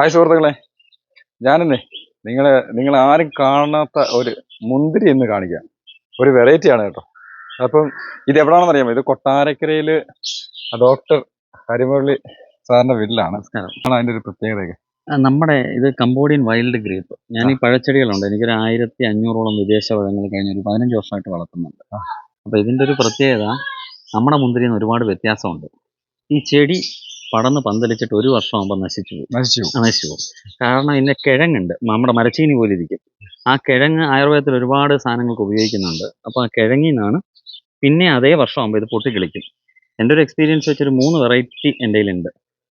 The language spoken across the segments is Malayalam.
ഹായ് സുഹൃത്തുക്കളെ. ഞാനെന്നേ നിങ്ങളെ നിങ്ങൾ ആരും കാണാത്ത ഒരു മുന്തിരി എന്ന് കാണിക്കാം. ഒരു വെറൈറ്റി ആണ് കേട്ടോ. അപ്പം ഇത് എവിടാണെന്ന് അറിയാമോ? ഇത് കൊട്ടാരക്കരയിൽ ഡോക്ടർ ഹരിമുരളി സാറിന്റെ വീട്ടിലാണ്. അതിന്റെ ഒരു പ്രത്യേകതയൊക്കെ. നമ്മുടെ ഇത് കംബോഡിയൻ വൈൽഡ് ഗ്രേപ്പ് ഞാൻ ഈ പഴച്ചെടികളുണ്ട്. എനിക്കൊരു ആയിരത്തി അഞ്ഞൂറോളം വിദേശ പഴങ്ങൾ കഴിഞ്ഞ ഒരു പതിനഞ്ച് വർഷമായിട്ട് വളർത്തുന്നുണ്ട്. അപ്പോൾ ഇതിന്റെ ഒരു പ്രത്യേകത നമ്മുടെ മുന്തിരിന്ന് ഒരുപാട് വ്യത്യാസമുണ്ട്. ഈ ചെടി പടന്ന് പന്തലിച്ചിട്ട് ഒരു വർഷമാകുമ്പോൾ നശിച്ചു പോകും നശിച്ചു ആ, നശിച്ചു പോകും കാരണം ഇതിന്റെ കിഴങ്ങുണ്ട്. നമ്മുടെ മരച്ചീനി പോലെ ഇരിക്കും. ആ കിഴങ്ങ് ആയുർവേദത്തിൽ ഒരുപാട് സാധനങ്ങൾക്ക് ഉപയോഗിക്കുന്നുണ്ട്. അപ്പോൾ ആ കിഴങ്ങിൽ നിന്നാണ് പിന്നെ അതേ വർഷമാകുമ്പോൾ ഇത് പൊട്ടിക്കിളിക്കും എന്റെ ഒരു എക്സ്പീരിയൻസ് വെച്ചൊരു മൂന്ന് വെറൈറ്റി എന്റെ കയ്യിലുണ്ട്.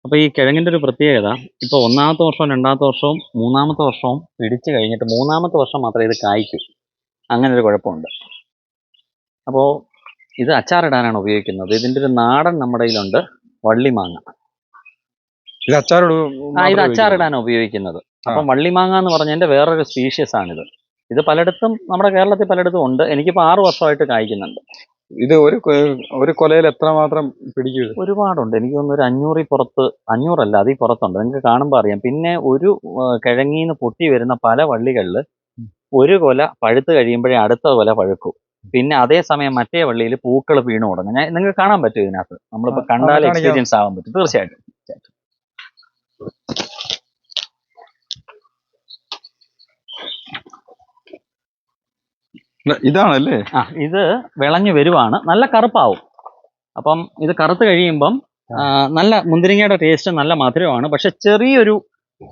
അപ്പോൾ ഈ കിഴങ്ങിന്റെ ഒരു പ്രത്യേകത ഇപ്പോൾ ഒന്നാമത്തെ വർഷവും രണ്ടാമത്തെ വർഷവും മൂന്നാമത്തെ വർഷവും പിടിച്ചു കഴിഞ്ഞിട്ട് മൂന്നാമത്തെ വർഷം മാത്രമേ ഇത് കായ്ക്കൂ. അങ്ങനെ ഒരു കുഴപ്പമുണ്ട്. അപ്പോൾ ഇത് അച്ചാറിടാനാണ് ഉപയോഗിക്കുന്നത്. ഇതിന്റെ ഒരു നാടൻ നമ്മുടെ കയ്യിലുണ്ട്. വള്ളിമാങ്ങ ഇത് അച്ചാറോട് ആ ഇത് അച്ചാറിടാനാണ് ഉപയോഗിക്കുന്നത്. അപ്പം വള്ളിമാങ്ങ എന്ന് പറഞ്ഞതിന്റെ വേറൊരു സ്പീഷ്യസ് ആണിത് ഇത് പലയിടത്തും നമ്മുടെ കേരളത്തിൽ പലയിടത്തും ഉണ്ട്. എനിക്കിപ്പോൾ ആറ് വർഷമായിട്ട് കായ്ക്കുന്നുണ്ട്. ഇത് ഒരു ഒരു കൊലയിൽ എത്ര മാത്രം പിടിക്കും ഒരുപാടുണ്ട്. എനിക്ക് തോന്നുന്നു ഒരു അഞ്ഞൂറിൽ പുറത്ത് അഞ്ഞൂറല്ല അതിൽ പുറത്തുണ്ട്. നിങ്ങൾക്ക് കാണുമ്പോൾ അറിയാം. പിന്നെ ഒരു കിഴങ്ങിന്ന് പൊട്ടി വരുന്ന പല വള്ളികളിൽ ഒരു കൊല പഴുത്ത് കഴിയുമ്പോഴേ അടുത്ത കൊല പഴുക്കും. പിന്നെ അതേസമയം മറ്റേ വള്ളിയിൽ പൂക്കൾ വീണു തുടങ്ങും. ഞാൻ നിങ്ങൾക്ക് കാണാൻ പറ്റും ഇതിനകത്ത്. നമ്മളിപ്പോൾ കണ്ടാൽ എക്സ്പീരിയൻസ് ആവാൻ പറ്റും. തീർച്ചയായിട്ടും. ഇതാണല്ലേ? ആ ഇത് വിളഞ്ഞു വരുവാണ്. നല്ല കറുപ്പാവും. അപ്പം ഇത് കറുത്ത് കഴിയുമ്പം നല്ല മുന്തിരിങ്ങയുടെ ടേസ്റ്റ് നല്ല മധുരമാണ്. പക്ഷെ ചെറിയൊരു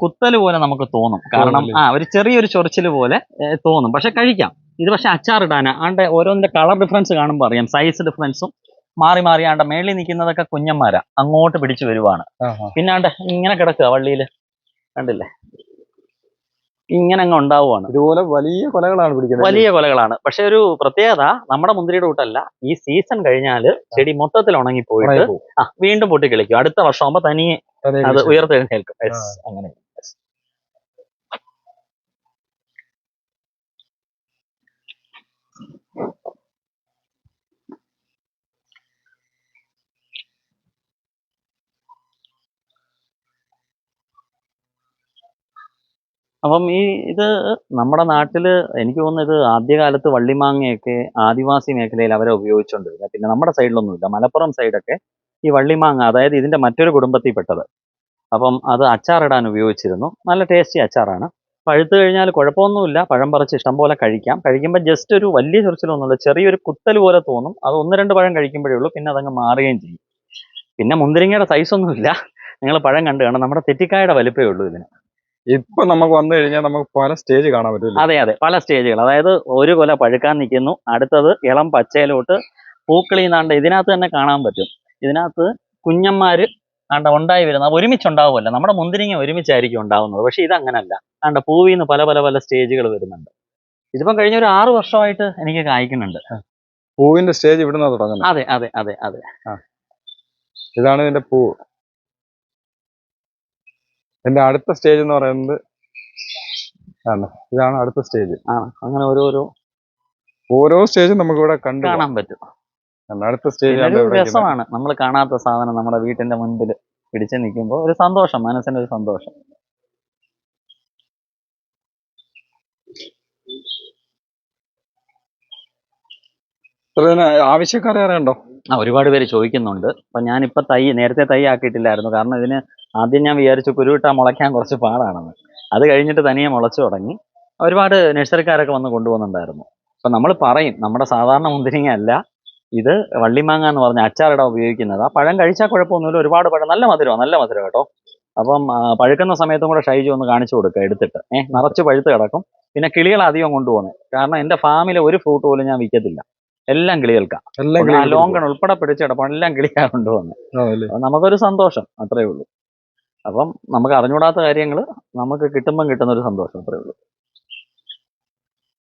കുത്തൽ പോലെ നമുക്ക് തോന്നും. കാരണം ആ ഒരു ചെറിയൊരു ചൊറിച്ചിൽ പോലെ തോന്നും. പക്ഷെ കഴിക്കാം. ഇത് പക്ഷെ അച്ചാറിടാനാ. ആണ്ട് ഓരോന്നിന്റെ കളർ ഡിഫറൻസ് കാണുമ്പോൾ അറിയാം. സൈസ് ഡിഫറൻസും മാറി മാറി ആണ്ട മേളിൽ നിൽക്കുന്നതൊക്കെ കുഞ്ഞന്മാരാ. അങ്ങോട്ട് പിടിച്ചു വരുവാണ്. പിന്നെ ആണ്ട് ഇങ്ങനെ കിടക്കുക വള്ളിയിൽ കണ്ടില്ലേ? ഇങ്ങനെ അങ്ങ് ഉണ്ടാവുകയാണ് ഇതുപോലെ വലിയ കൊലകളാണ് പിടിക്കുന്നത്. വലിയ കൊലകളാണ്. പക്ഷെ ഒരു പ്രത്യേകത നമ്മുടെ മുന്തിരിയുടെ കൂട്ടല്ല. ഈ സീസൺ കഴിഞ്ഞാൽ ചെടി മൊത്തത്തിൽ ഉണങ്ങിപ്പോയിട്ട്. ആ വീണ്ടും പൊട്ടിക്കളിക്കും. അടുത്ത വർഷം ആകുമ്പോൾ തനിയെ അത്. ഉയർത്തെഴുന്നേൽക്കും. അങ്ങനെ. അപ്പം ഈ ഇത് നമ്മുടെ നാട്ടിൽ എനിക്ക് തോന്നുന്നത് ഇത് ആദ്യകാലത്ത് വള്ളിമാങ്ങയൊക്കെ ആദിവാസി മേഖലയിൽ അവരെ ഉപയോഗിച്ചുകൊണ്ടിരുന്നത് പിന്നെ നമ്മുടെ സൈഡിലൊന്നുമില്ല. മലപ്പുറം സൈഡൊക്കെ ഈ വള്ളിമാങ്ങ അതായത് ഇതിന്റെ മറ്റൊരു കുടുംബത്തിൽ പെട്ടത്. അപ്പം അത് അച്ചാറിടാൻ ഉപയോഗിച്ചിരുന്നു. നല്ല ടേസ്റ്റി അച്ചാറാണ്. പഴുത്ത് കഴിഞ്ഞാൽ കുഴപ്പമൊന്നുമില്ല. പഴം പറിച്ച് ഇഷ്ടം പോലെ കഴിക്കാം. കഴിക്കുമ്പോൾ ജസ്റ്റ് ഒരു വലിയ ചൊറിച്ചിലൊന്നുമില്ല ചെറിയൊരു കുത്തൽ പോലെ തോന്നും. അത് ഒന്ന് രണ്ട് പഴം കഴിക്കുമ്പോഴേ ഉള്ളൂ. പിന്നെ അതങ്ങ് മാറുകയും ചെയ്യും. പിന്നെ മുന്തിരിങ്ങയുടെ സൈസൊന്നുമില്ല നിങ്ങൾ പഴം കണ്ടു കാണാം. നമ്മുടെ തെറ്റിക്കായുടെ വലിപ്പമേ ഉള്ളൂ ഇതിന്. ഇപ്പൊ നമുക്ക് വന്നു കഴിഞ്ഞാൽ നമുക്ക് പല സ്റ്റേജ് കാണാൻ പറ്റില്ല അതെ അതെ. പല സ്റ്റേജുകൾ അതായത് ഒരു കൊല പഴുക്കാൻ നിൽക്കുന്നു. അടുത്തത് ഇളം പച്ചയിലോട്ട് പൂക്കളി നാണ്ട് ഇതിനകത്ത് തന്നെ കാണാൻ പറ്റും. ഇതിനകത്ത് കുഞ്ഞന്മാര് ആണ്ട ഉണ്ടായി വരുന്ന ഒരുമിച്ചുണ്ടാവുമല്ലോ. നമ്മുടെ മുന്തിരിങ്ങ ഒരുമിച്ചായിരിക്കും ഉണ്ടാവുന്നത്. പക്ഷെ ഇത് അങ്ങനല്ല ആണ്ട പൂവിൽ നിന്ന് പല പല പല സ്റ്റേജുകൾ വരുന്നുണ്ട്. ഇതിപ്പം കഴിഞ്ഞ ഒരു ആറു വർഷമായിട്ട് എനിക്ക് കായ്ക്കുന്നുണ്ട്. പൂവിന്റെ സ്റ്റേജ് ഇവിടുന്ന് തുടങ്ങുന്നത്? അതെ അതെ അതെ അതെ. ഇതാണ് ഇതിന്റെ പൂ. ഇതിന്റെ അടുത്ത സ്റ്റേജ് എന്ന് പറയുന്നത് ആണ്. ഇതാണ് അടുത്ത സ്റ്റേജ് ആ അങ്ങനെ ഓരോരോ ഓരോ സ്റ്റേജും നമുക്ക് ഇവിടെ കണ്ടു കാണാൻ പറ്റും. അടുത്ത സ്റ്റേജ് രസമാണ്. നമ്മൾ കാണാത്ത സാധനം നമ്മുടെ വീട്ടിന്റെ മുൻപിൽ പിടിച്ചു നിൽക്കുമ്പോൾ ഒരു സന്തോഷം മനസ്സിന് ഒരു സന്തോഷം. ആവശ്യക്കാരെ അറിയണ്ടോ ആ ഒരുപാട് പേര് ചോദിക്കുന്നുണ്ട്. അപ്പം ഞാനിപ്പോൾ തൈ നേരത്തെ തൈ ആക്കിയിട്ടില്ലായിരുന്നു. കാരണം ഇതിന് ആദ്യം ഞാൻ വിചാരിച്ചു കുരുവിട്ടാൽ മുളയ്ക്കാൻ കുറച്ച് പാടാണെന്ന്. അത് കഴിഞ്ഞിട്ട് തനിയെ മുളച്ചു തുടങ്ങി. ഒരുപാട് നഴ്സറിക്കാരൊക്കെ വന്ന് കൊണ്ടുപോകുന്നുണ്ടായിരുന്നു. അപ്പം നമ്മൾ പറയും നമ്മുടെ സാധാരണ മുന്തിരിങ്ങ അല്ല. ഇത് വള്ളിമാങ്ങ എന്ന് പറഞ്ഞ അച്ചാറിടാൻ ഉപയോഗിക്കുന്നത്. ആ പഴം കഴിച്ചാൽ കുഴപ്പമൊന്നുമില്ല. ഒരുപാട് പഴം. നല്ല മധുരമാണ് നല്ല മധുരം കേട്ടോ. അപ്പം പഴുക്കുന്ന സമയത്തും കൂടെ ഷൈജു ഒന്ന് കാണിച്ചു കൊടുക്കുക എടുത്തിട്ട്. ഏഹ് നിറച്ച് പഴുത്ത് കിടക്കും. പിന്നെ കിളികൾ അധികം കൊണ്ടുപോകുന്നത് കാരണം എന്റെ ഫാമിലെ ഒരു ഫ്രൂട്ട് പോലും ഞാൻ വിൽക്കത്തില്ല എല്ലാം കിളി എല്ലാം ആ ലോങ്കൺ ഉൾപ്പെടെ പിടിച്ചെടുപ്പം എല്ലാം കിളിയാ കൊണ്ടുവന്നത് നമുക്കൊരു സന്തോഷം അത്രേ ഉള്ളൂ. അപ്പം നമുക്ക് അറിഞ്ഞൂടാത്ത കാര്യങ്ങൾ നമുക്ക് കിട്ടുമ്പം കിട്ടുന്ന ഒരു സന്തോഷം അത്രേ ഉള്ളൂ.